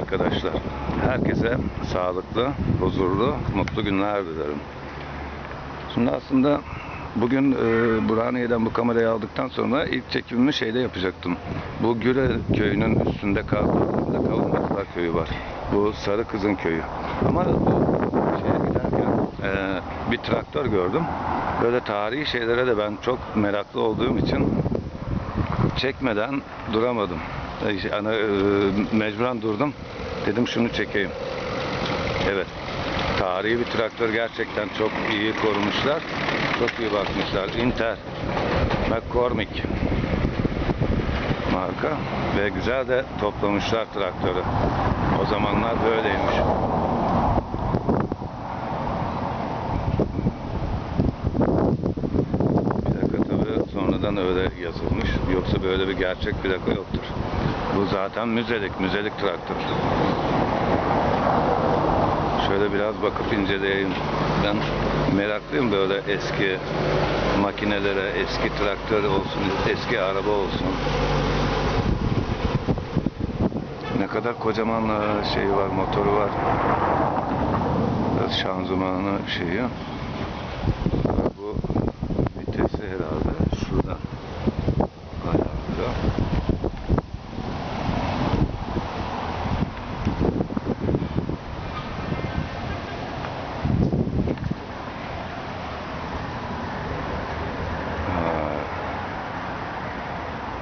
arkadaşlar. Herkese sağlıklı, huzurlu, mutlu günler dilerim. Şimdi aslında bugün e, Burhaniye'den bu kamerayı aldıktan sonra ilk çekimimi şeyde yapacaktım. Bu Güre köyünün üstünde Kazlı'da Kavunmazlar köyü var. Bu Sarı Kızın köyü. Ama bu şeye giderken e, bir traktör gördüm. Böyle tarihi şeylere de ben çok meraklı olduğum için çekmeden duramadım. Hani, e, mecburen durdum. Dedim şunu çekeyim. Evet. Tarihi bir traktör gerçekten çok iyi korumuşlar. Çok iyi bakmışlar. Inter McCormick marka ve güzel de toplamışlar traktörü. O zamanlar böyleymiş. Plaka tabi sonradan öyle yazılmış. Yoksa böyle bir gerçek plaka yoktur. Bu zaten müzelik, müzelik traktör. Şöyle biraz bakıp inceleyeyim. Ben meraklıyım böyle eski makinelere, eski traktör olsun, eski araba olsun. Ne kadar kocaman şeyi var, motoru var. Şanzımanı şeyi. Bu vitesi herhalde. Şurada. Ayarlıyor. Ha.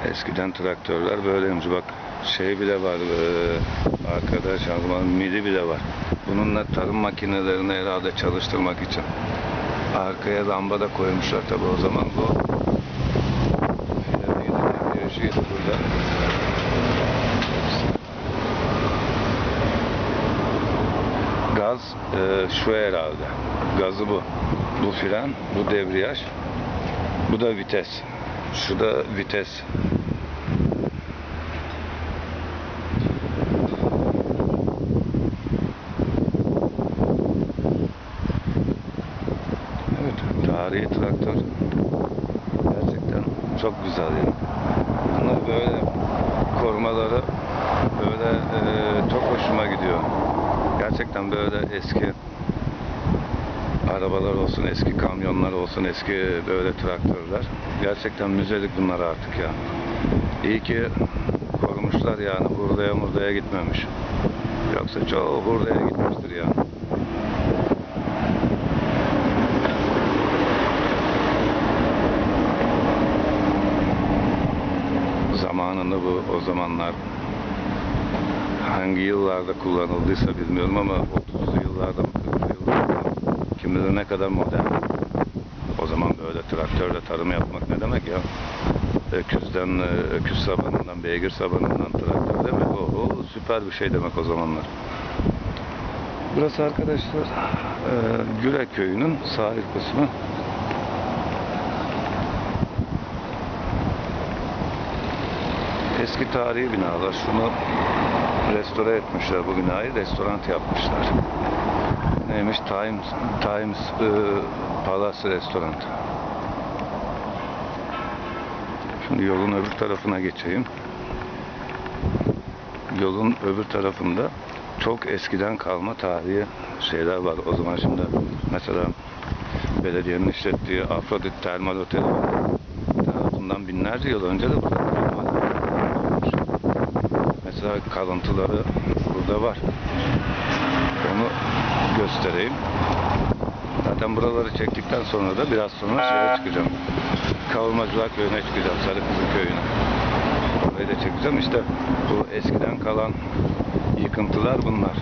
Eskiden traktörler böyleymiş. Bak şey bile var. E, arkada şanzıman midi bile var. Bununla tarım makinelerini herhalde çalıştırmak için. Arkaya lamba da koymuşlar tabi o zaman bu. Burada. Gaz e, şu herhalde. Gazı bu. Bu fren, bu debriyaj. Bu da vites. Şu da vites. Evet, tarihi traktör. Gerçekten çok güzel yani. Bunlar böyle korumaları böyle e, çok hoşuma gidiyor. Gerçekten böyle eski arabalar olsun, eski kamyonlar olsun, eski böyle traktörler. Gerçekten müzelik bunlar artık ya. İyi ki korumuşlar yani hurdaya murdaya gitmemiş. Yoksa çoğu hurdaya gitmiştir ya. Zamanında bu o zamanlar hangi yıllarda kullanıldıysa bilmiyorum ama 30'lu yıllarda mı 40'lı yıllarda kim bilir ne kadar modern. O zaman böyle traktörle tarım yapmak ne demek ya? Öküzden, e, öküz sabanından, beygir sabanından traktör demek. O, o süper bir şey demek o zamanlar. Burası arkadaşlar e, Güre köyünün sahil kısmı. Eski tarihi binalar. Şunu restore etmişler bu binayı. Restoran yapmışlar. Neymiş? Times, Times e, Palace Restoran. Şimdi yolun öbür tarafına geçeyim. Yolun öbür tarafında çok eskiden kalma tarihi şeyler var. O zaman şimdi mesela belediyenin işlettiği Afrodit Termal Oteli bundan binlerce yıl önce de burada. Mesela kalıntıları burada var. Onu göstereyim. Zaten buraları çektikten sonra da biraz sonra şeye çıkacağım. Kavurmacılar köyüne çıkacağım. Sarıkızı köyüne. Orayı da çekeceğim. İşte bu eskiden kalan yıkıntılar bunlar.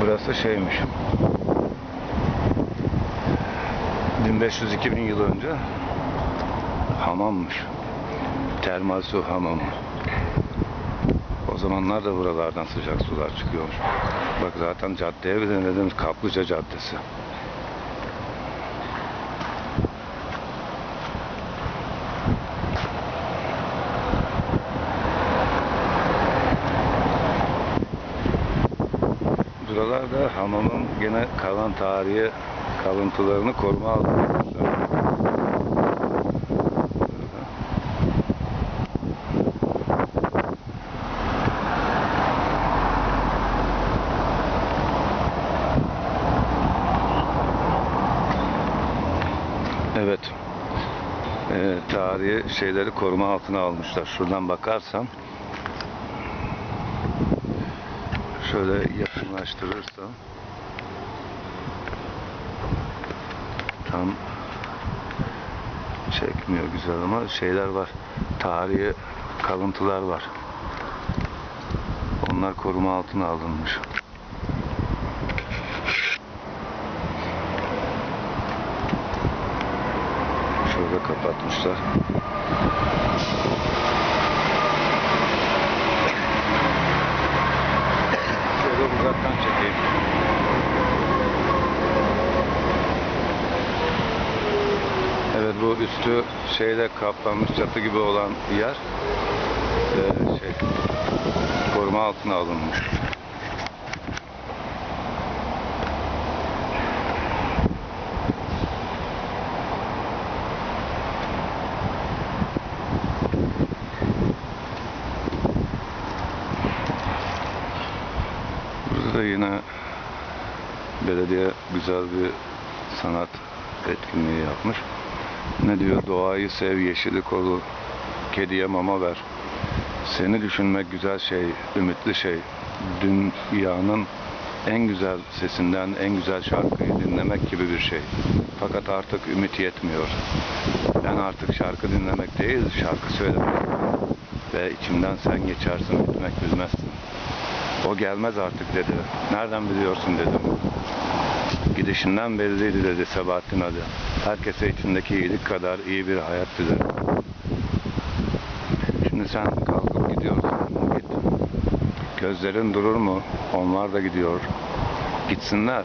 Burası şeymiş. 1500-2000 yıl önce hamammış. Termal su hamamı. Zamanlar da buralardan sıcak sular çıkıyormuş. Bak zaten caddeye ne demiş Kaplıca Caddesi. Buralarda hamamın gene kalan tarihi kalıntılarını koruma altına almışlar. Tarihi şeyleri koruma altına almışlar. Şuradan bakarsam şöyle yakınlaştırırsam tam çekmiyor güzel ama şeyler var. Tarihi kalıntılar var. Onlar koruma altına alınmış. Şurada kapatmışlar. Şöyle uzaktan çekeyim. Evet bu üstü şeyle kaplanmış çatı gibi olan yer eee, şey koruma altına alınmış. Burada da yine belediye güzel bir sanat etkinliği yapmış. Ne diyor? Doğayı sev, yeşili koru, kediye mama ver. Seni düşünmek güzel şey, ümitli şey. Dünyanın en güzel sesinden en güzel şarkıyı dinlemek gibi bir şey. Fakat artık ümit yetmiyor. Ben artık şarkı dinlemek değil, şarkı söylemek. Ve içimden sen geçersin, bitmek bilmezsin. O gelmez artık dedi. Nereden biliyorsun dedim. Gidişinden belliydi dedi Sebahattin Ali. Herkese içindeki iyilik kadar iyi bir hayat dilerim. Şimdi sen kalkıp gidiyorsun. Git. Gözlerin durur mu? Onlar da gidiyor. Gitsinler.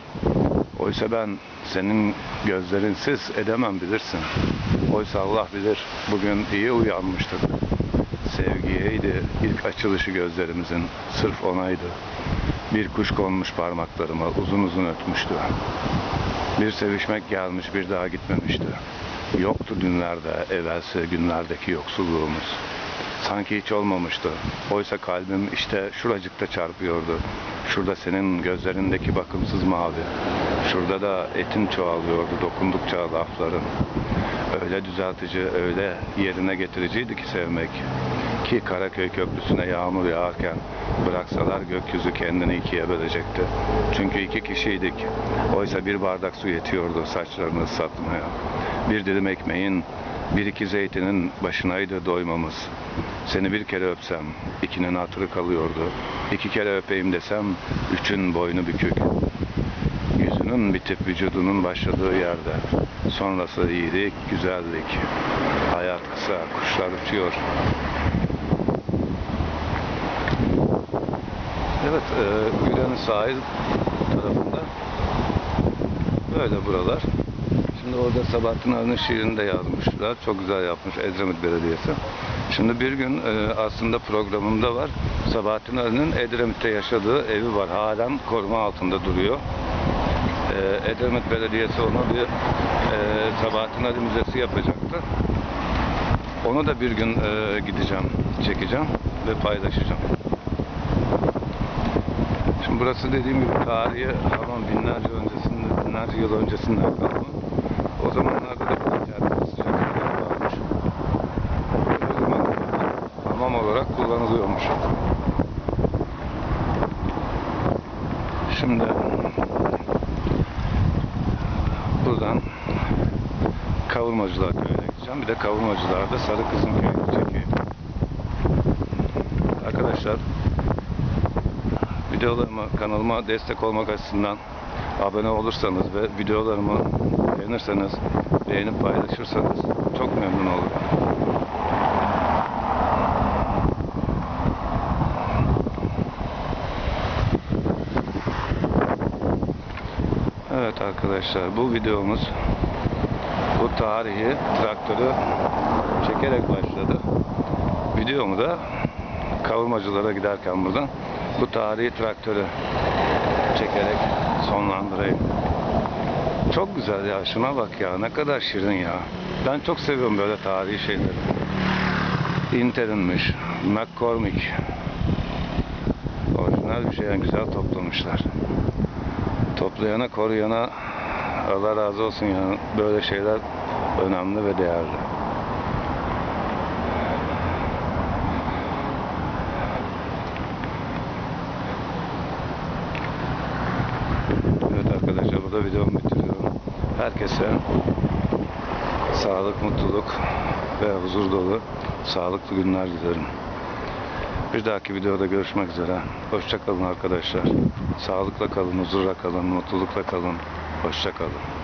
Oysa ben senin gözlerinsiz edemem bilirsin. Oysa Allah bilir. Bugün iyi uyanmıştık. Sevgiyeydi ilk açılışı gözlerimizin. Sırf onaydı. Bir kuş konmuş parmaklarıma uzun uzun ötmüştü. Bir sevişmek gelmiş bir daha gitmemişti. Yoktu dünlerde evvelsi günlerdeki yoksulluğumuz. Sanki hiç olmamıştı. Oysa kalbim işte şuracıkta çarpıyordu. Şurada senin gözlerindeki bakımsız mavi. Şurada da etin çoğalıyordu dokundukça lafların. Öyle düzeltici, öyle yerine getiriciydi ki sevmek. Ki Karaköy Köprüsü'ne yağmur yağarken bıraksalar gökyüzü kendini ikiye bölecekti. Çünkü iki kişiydik. Oysa bir bardak su yetiyordu saçlarını ıslatmaya. Bir dilim ekmeğin, bir iki zeytinin başınaydı doymamız. Seni bir kere öpsem, ikinin hatırı kalıyordu. İki kere öpeyim desem, üçün boynu bükük. Yüzünün bitip vücudunun başladığı yerde. Sonrası iyilik, güzellik. Hayat kısa, kuşlar uçuyor. Evet, e, Gülen'in sahil tarafında böyle buralar. Şimdi orada Sabahattin Ali'nin şiirini de yazmışlar. Çok güzel yapmış Edremit Belediyesi. Şimdi bir gün e, aslında programımda var. Sabahattin Ali'nin Edremit'te yaşadığı evi var. Halen koruma altında duruyor. E, Edremit Belediyesi ona bir e, Sabahattin Ali Müzesi yapacaktı. Onu da bir gün e, gideceğim, çekeceğim ve paylaşacağım. Burası dediğim gibi tarihi hamam binlerce öncesinde, binlerce yıl öncesinden kalma. O zamanlarda da bir internet sıcak havalar varmış. O zaman hamam olarak kullanılıyormuş. Şimdi buradan Kavurmacılar Köyü'ne gideceğim. Bir de Kavurmacılar'da Sarı Kızın Köyü'nü çekeyim. Arkadaşlar videolarıma, kanalıma destek olmak açısından abone olursanız ve videolarımı beğenirseniz, beğenip paylaşırsanız çok memnun olurum. Evet arkadaşlar bu videomuz bu tarihi traktörü çekerek başladı. Videomu da kavurmacılara giderken buradan bu tarihi traktörü çekerek sonlandırayım. Çok güzel ya şuna bak ya ne kadar şirin ya. Ben çok seviyorum böyle tarihi şeyleri. Inter'inmiş, McCormick. Orijinal bir şey yani güzel toplamışlar. Toplayana koruyana Allah razı olsun ya böyle şeyler önemli ve değerli. Burada videomu bitiriyorum. Herkese sağlık, mutluluk ve huzur dolu sağlıklı günler dilerim. Bir dahaki videoda görüşmek üzere. Hoşça kalın arkadaşlar. Sağlıkla kalın, huzurla kalın, mutlulukla kalın. Hoşça kalın.